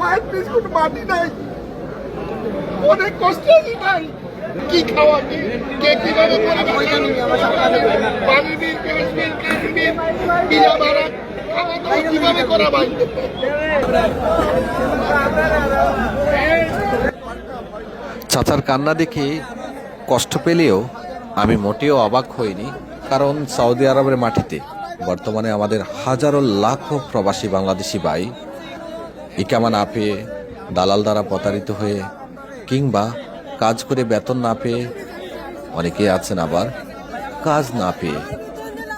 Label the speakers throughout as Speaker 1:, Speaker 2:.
Speaker 1: পায়ের মাটি নাই। অনেক কষ্ট আছে ভাই কি খাওয়া, কি কীভাবে করে পানি গ্যাস ভাড়া, খাওয়া দাওয়া কীভাবে করা ভাই?
Speaker 2: চাচার কান্না দেখে কষ্ট পেলেও আমি মোটেও অবাক হইনি, কারণ সৌদি আরবের মাটিতে বর্তমানে আমাদের হাজারো লাখো প্রবাসী বাংলাদেশি ভাই ইকামা না পেয়ে দালাল দ্বারা প্রতারিত হয়ে কিংবা কাজ করে বেতন না পেয়ে অনেকেই আছেন আবার কাজ না পেয়ে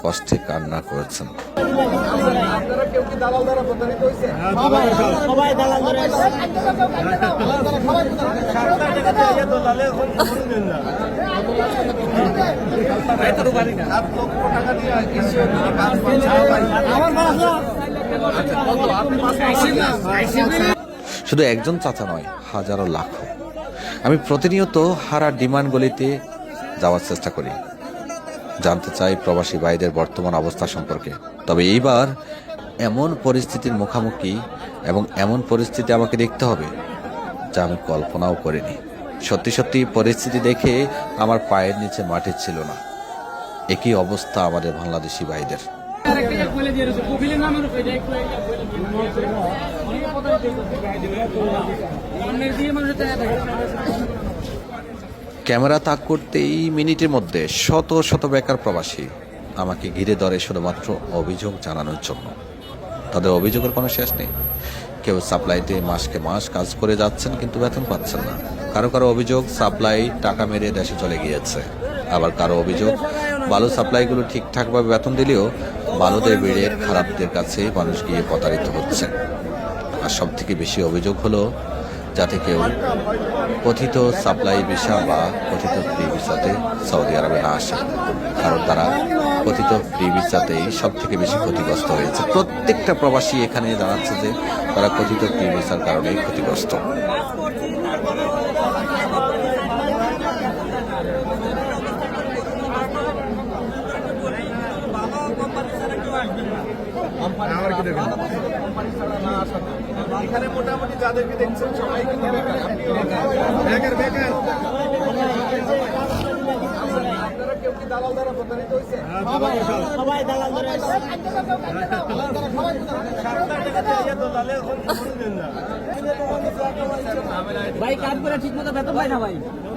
Speaker 2: কষ্টে কান্না করেছেন। শুধু একজন চাচা নয়, হাজারো লাখো। আমি প্রতিনিয়ত হারা ডিমান্ড গলিতে যাওয়ার চেষ্টা করি। জানতে চাই প্রবাসী ভাইদের বর্তমান অবস্থা সম্পর্কে। তবে এইবার এমন পরিস্থিতির মুখোমুখি এবং এমন পরিস্থিতি আমাকে দেখতে হবে যা আমি কল্পনাও করিনি। সত্যি সত্যি পরিস্থিতি দেখে আমার পায়ের নিচে মাটি ছিল না। একই অবস্থা আমাদের বাংলাদেশি ভাইদের। ক্যামেরা তাক করতেই মিনিটের মধ্যে শত শত বেকার প্রবাসী আমাকে ঘিরে ধরে শুধুমাত্র অভিযোগ জানানোর জন্য। তাদের অভিযোগের কোনো শেষ নেই। কেউ সাপ্লাইতে মাসকে মাস কাজ করে যাচ্ছেন কিন্তু বেতন পাচ্ছেন না। কারও কারও অভিযোগ, সাপ্লাই টাকা মেরে দেশে চলে গিয়েছে। আবার কারও অভিযোগ ভালো সাপ্লাইগুলো ঠিকঠাকভাবে বেতন দিলেও বালুদের বেড়ে খারাপদের কাছে মানুষ গিয়ে প্রতারিত হচ্ছে। আর সব থেকে বেশি অভিযোগ হলো যাতে কেউ কথিত সাপ্লাই ভিসা বা কথিত ফ্রি ভিসাতে সৌদি আরবে না আসে। কারণ তারা কথিত ফ্রি ভিসাতেই সব থেকে বেশি ক্ষতিগ্রস্ত হয়েছে। প্রত্যেকটা প্রবাসী এখানে জানাচ্ছে যে তারা কথিত ফ্রি ভিসার কারণেই ক্ষতিগ্রস্ত।
Speaker 1: এখানে মোটামুটি যাদেরকে দেখছেন সবাই কিন্তু বেকার বেকার বেকার আপনারা কেউ কি দালাল দ্বারা প্রতারিত হয়েছে?
Speaker 3: ভাই কাজ করে ঠিক মতো বেতন পাই না ভাই।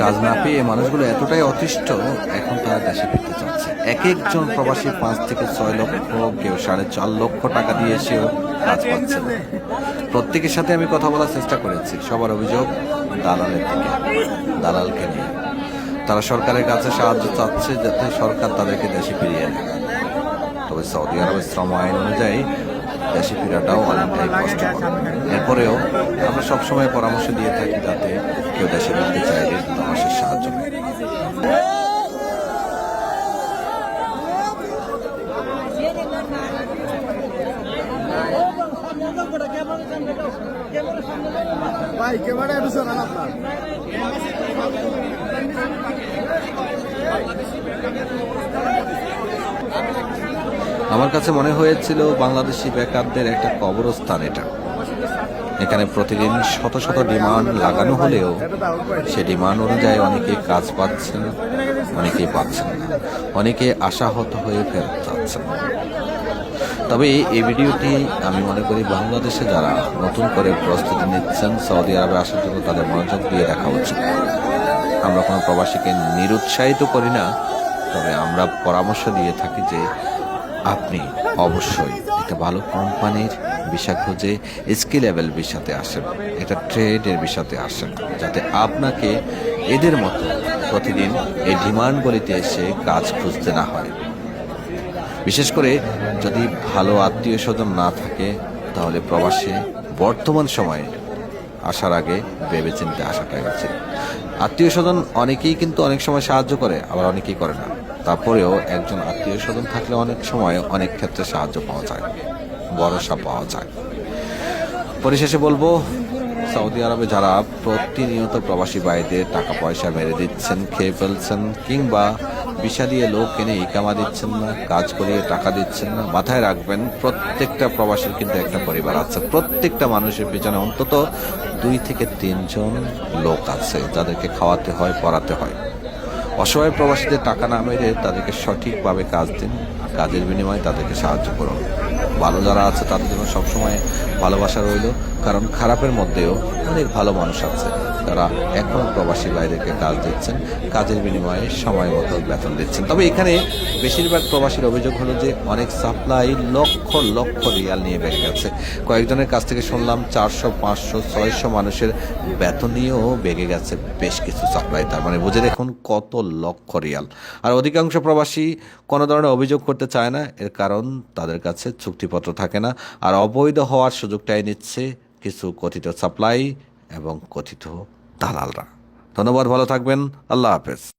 Speaker 3: কাজ
Speaker 2: না পেয়ে মানুষগুলো এতটাই অতিষ্ঠ, এখন তারা দেশে ফিরতে চাচ্ছে। এক একজন প্রবাসী পাঁচ থেকে ছয় লক্ষ, কেউ সাড়ে চার লক্ষ টাকা দিয়ে এসেও কাজ পাচ্ছে। প্রত্যেকের সাথে আমি কথা বলার চেষ্টা করেছি। সবার অভিযোগ দালালের থেকে দালালকে নিয়ে। তারা সরকারের কাছে সাহায্য চাচ্ছে যাতে সরকার তাদেরকে দেশে ফিরিয়ে আনে। তবে সৌদি আরবের শ্রম আইন অনুযায়ী দেশে ফেরাটাও অনেকটাই কষ্টকর এরপরেও আমরা সবসময় পরামর্শ দিয়ে থাকি যাতে কেউ দেশে ফিরতে চাইলে দমাসের সাহায্য।
Speaker 1: ভাই একটু শোনান আপনার
Speaker 2: আমার কাছে মনে হয়েছিল বাংলাদেশি বেকারদের একটা কবরস্থান এটা। এখানে প্রতিদিন শত শত ডিমান্ড লাগানো হলেও সে ডিমান্ড অনুযায়ী অনেকে কাজ পাচ্ছেন, অনেকে পাচ্ছেন না। অনেকে আশাহত হয়ে ফেরত যাচ্ছেন। তবে এই ভিডিওটি আমি মনে করি বাংলাদেশে যারা নতুন করে প্রস্তুতি নিচ্ছেন, সৌদি আরবে আসার জন্য তাদের মনোযোগ দিয়ে দেখা উচিত। আমরা কোনো প্রবাসীকে নিরুৎসাহিত করি না, তবে আমরা পরামর্শ দিয়ে থাকি যে আপনি অবশ্যই একটা ভালো কোম্পানির ভিসা খুঁজে স্কিল লেভেল ভিসাতে আসেন এটা ট্রেডের ভিসাতে আসেন, যাতে আপনাকে এদের মতো প্রতিদিন এই ডিমান্ডগুলিতে এসে কাজ খুঁজতে না হয়। বিশেষ করে যদি ভালো আত্মীয় স্বজন না থাকে, তাহলে প্রবাসে বর্তমান সময়ে আসার আগে ভেবে ভেবেচিন্তে আসাটা উচিত আত্মীয় স্বজন অনেকেই কিন্তু অনেক সময় সাহায্য করে, আবার অনেকেই করে না। তারপরেও একজন আত্মীয় স্বজন থাকলে অনেক সময় অনেক ক্ষেত্রে সাহায্য পাওয়া যায়, ভরসা পাওয়া যায়। পরিশেষে বলব, সৌদি আরবে যারা প্রতিনিয়ত প্রবাসী ভাইদের টাকা পয়সা মেরে দিচ্ছেন, খেয়ে ফেলছেন, কিংবা বিষা দিয়ে লোক এনে ইকামা দিচ্ছেন না কাজ করিয়ে টাকা দিচ্ছেন না মাথায় রাখবেন, প্রত্যেকটা প্রবাসীর কিন্তু একটা পরিবার আছে। প্রত্যেকটা মানুষের পিছনে অন্তত দুই থেকে তিনজন লোক আছে, যাদেরকে খাওয়াতে হয়, পড়াতে হয়। অসহায় প্রবাসীদের টাকা না মেরে তাদেরকে সঠিকভাবে কাজ দিন, কাজের বিনিময়ে তাদেরকে সাহায্য করুন। ভালো যারা আছে তাদের জন্য সবসময় ভালোবাসা রইল, কারণ খারাপের মধ্যেও অনেক ভালো মানুষ আছে। তারা এখন প্রবাসী ভাইদেরকে কাজ দিচ্ছেন, কাজের বিনিময়ে সময় মতো বেতন দিচ্ছেন। তবে এখানে বেশিরভাগ প্রবাসীর অভিযোগ হলো যে অনেক সাপ্লাই লক্ষ লক্ষ রিয়াল নিয়ে বেড়ে গেছে। কয়েকজনের কাছ থেকে শুনলাম চারশো, পাঁচশো, ছয়শো মানুষের বেতন নিয়েও বেগে গেছে বেশ কিছু সাপ্লাই। তার মানে বুঝে দেখুন কত লক্ষ রিয়াল। আর অধিকাংশ প্রবাসী কোনো ধরনের অভিযোগ করতে চায় না, এর কারণ তাদের কাছে চুক্তিপত্র থাকে না, আর অবৈধ হওয়ার সুযোগটাই নিচ্ছে কিছু কথিত সাপ্লাই এবং কথিত দালালরা। ধন্যবাদ ভালো থাকবেন। আল্লাহ হাফেজ।